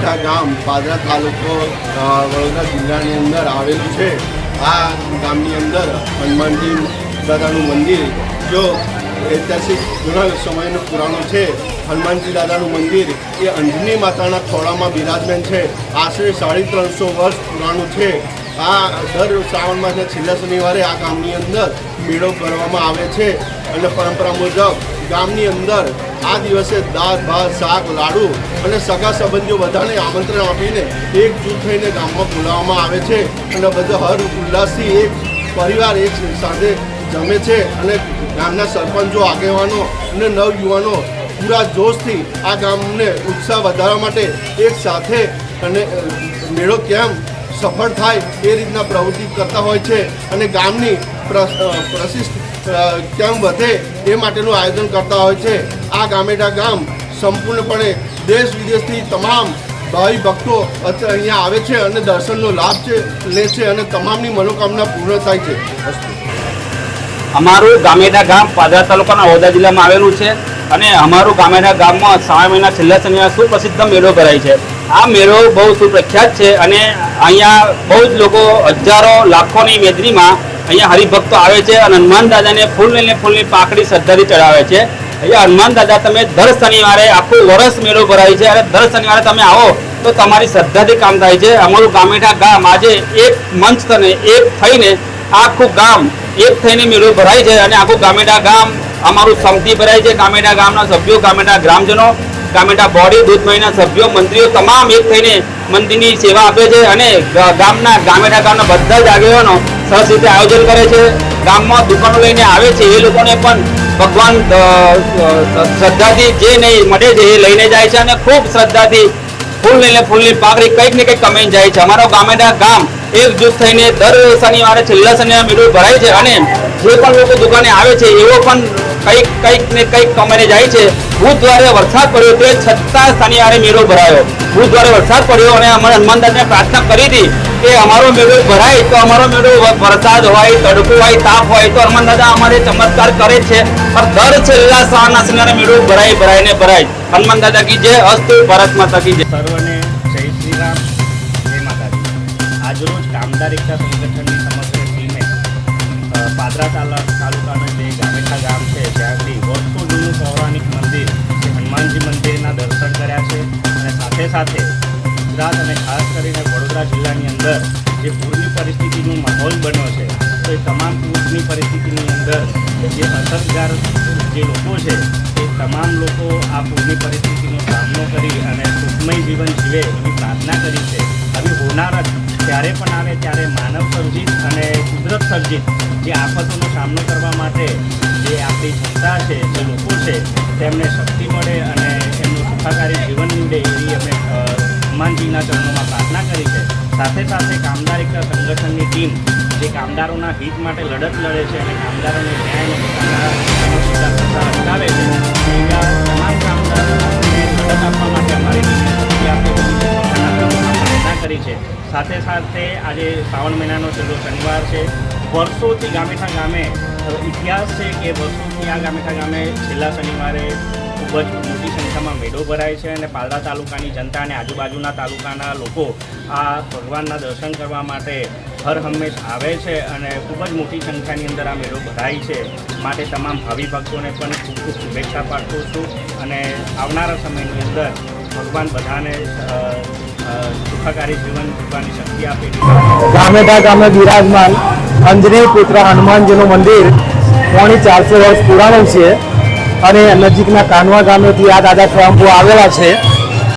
ગામ પાદરા તાલુકો વડોદરા જિલ્લાની અંદર આવેલું છે. આ ગામની અંદર હનુમાનજી દાદાનું મંદિર, જો ઐતિહાસિક જૂના સમયનું પુરાણું છે, હનુમાનજી દાદાનું મંદિર એ અંજની માતાના ખોળામાં બિરાજમાન છે. આશરે સાડી ત્રણસો વર્ષ પુરાણું છે. આ દર શ્રાવણ માસના છેલ્લા શનિવારે આ ગામની અંદર મેળો ભરવામાં આવે છે. અને પરંપરા મુજબ ગામની અંદર આ દિવસે દાળ, ભાત, શાક, લાડુ અને સગા સંબંધીઓ બધાને આમંત્રણ આપીને એકજૂથ થઈને ગામમાં બોલાવવામાં આવે છે. અને બધા હર ઉલ્લાસથી એક પરિવાર એક સાથે જમે છે. અને ગામના સરપંચો, આગેવાનો અને નવયુવાનો પૂરા જોશથી આ ગામને ઉત્સાહ વધારવા માટે એક સાથે અને મેળો કેમ સફળ થાય એ રીતના પ્રવૃત્તિ કરતા હોય છે. અને ગામની પ્ર- પ્રશિષ્ટ કેમ વધે એ માટેનું આયોજન કરતા હોય છે. આ ગામેટા ગામ સંપૂર્ણપણે દેશ વિદેશથી તમામ ભાવિ ભક્તો અત્યારે અહીંયા આવે છે અને દર્શનનો લાભ છે, લે છે અને તમામની મનોકામના પૂર્ણ થાય છે. અમારું ગામેડા ગામ પાદરા તાલુકાના વડોદરા જિલ્લામાં આવેલું છે અને અમારું ગામેડા ગામમાં શ્રાવણ મહિના છેલ્લા શનિવાર સુપ્રસિદ્ધ મેળો ભરાય છે. આ મેળો બહુ સુપ્રખ્યાત છે અને અહીંયા બહુ જ લોકો હજારો લાખોની મેદરીમાં અહીંયા હરિભક્તો આવે છે અને હનુમાન દાદાને ફૂલ લઈને ફૂલની પાકડી શ્રદ્ધાથી ચડાવે છે. અહીંયા હનુમાન દાદા, તમે દર શનિવારે આખું વર્ષ મેળો ભરાય છે અને દર શનિવારે તમે આવો તો તમારી શ્રદ્ધાથી કામ થાય છે. અમારું ગામેઠા ગામ આજે એક મંચ તને એક થઈને આખું ગામ એક થઈને મેળો ભરાય છે અને આખું ગામેડા ગામ અમારું સમતી ભરાય છે. ગામેડા ગામના સભ્યો ગામેડા ગ્રામજનો ગામેડા બોડી, દૂધ મહિના સભ્યો, મંત્રીઓ તમામ એક થઈને મંદિરની સેવા આપે છે અને ગામના ગામેડા ગામના બધા જ આગેવાનો સરસ રીતે આયોજન કરે છે. ગામમાં દુકાનો લઈને આવે છે. એ લોકોને પણ ભગવાન શ્રદ્ધાથી જે નહીં મળે છે એ લઈને જાય છે અને ખૂબ શ્રદ્ધાથી ફૂલ લઈને ફૂલની પાકડી કંઈક ને કંઈક કમાઈને જાય છે. અમારો ગામેડા ગામ એકજૂથ થઈને દર શનિવારે છેલ્લા શનિવારે મેળો ભરાય છે અને જે પણ લોકો દુકાને આવે છે, એવો પણ કંઈક કંઈક ને કંઈક કમાઈને જાય છે. બુધવારે વરસાદ પડ્યો તે છતાં શનિવારે મેળો ભરાયો. બુધવારે વરસાદ પડ્યો અને અમારે હનુમાન દાદાને પ્રાર્થના કરી હતી કે અમારો મેળો ભરાય તો અમારો મેળો વરસાદ હોય, તડકો હોય, તાપ હોય તો હનુમાન દાદા અમારે ચમત્કાર કરે છે. પણ દર છેલ્લા શ્રાવણના શનિવારે મેળો ભરાય ભરાય ને ભરાય. હનુમાન દાદા કી જય અસ્તુ ભારત માતા કી જય. સર્વને જય શ્રી રામ, જય માતાજી. આજરોજ કામદાર એકતા સંગઠનની સમગ્ર ટીમે પાદરા તાલા કર્યા છે અને સાથે સાથે ગુજરાત અને ખાસ કરીને વડોદરા જિલ્લાની અંદર જે પૂરની પરિસ્થિતિનો માહોલ બન્યો છે, તો એ તમામ પૂરની પરિસ્થિતિની અંદર જે અસરગાર જે લોકો છે, એ તમામ લોકો આ પૂરની પરિસ્થિતિનો સામનો કરી અને સુખમય જીવન જીવે એવી પ્રાર્થના કરી છે. આવી હોનારત ત્યારે પણ આવે ત્યારે માનવ સર્જિત અને કુદરત સર્જિત જે આફતોનો સામનો કરવા માટે જે આપણી જનતા છે, જે લોકો છે, તેમને શક્તિ મળે અને સુખાકારી જીવન નીવડે એવી અમે હનુમાનજીના ચરણોમાં પ્રાર્થના કરી છે. સાથે સાથે કામદાર એકતા સંગઠનની ટીમ જે કામદારોના હિત માટે લડત લડે છે અને કામદારોને ન્યાય અટકાવે છે તમામ કામદારોને લડત આપવા માટે અમારી ટીમે કરી છે. સાથે સાથે આજે શ્રાવણ મહિનાનો છેલ્લો શનિવાર છે. વર્ષોથી ગામેઠા ગામે ઇતિહાસ છે કે વર્ષોથી આ ગામેઠા ગામે છેલ્લા શનિવારે ખૂબ જ મેળો ભરાય છે અને પાલડા તાલુકાની જનતા અને આજુબાજુના તાલુકાના લોકો આ ભગવાનના દર્શન કરવા માટે હર હંમેશ આવે છે અને ખૂબ જ મોટી સંખ્યાની અંદર આ મેળો ભરાય છે. માટે તમામ ભાવિ ભક્તોને પણ ખૂબ ખૂબ શુભેચ્છા પાઠવું છું અને આવનારા સમયની અંદર ભગવાન બધાને સુખાકારી જીવન જીવવાની શક્તિ આપે ગામેઠા ગામે બિરાજમાન અંજની પુત્ર હનુમાનજીનું મંદિર પોણી ચારસો વર્ષ પુરાણું છે. અને નજીકના કાનવા ગામેથી આ દાદા સ્વયંભૂ આવેલા છે.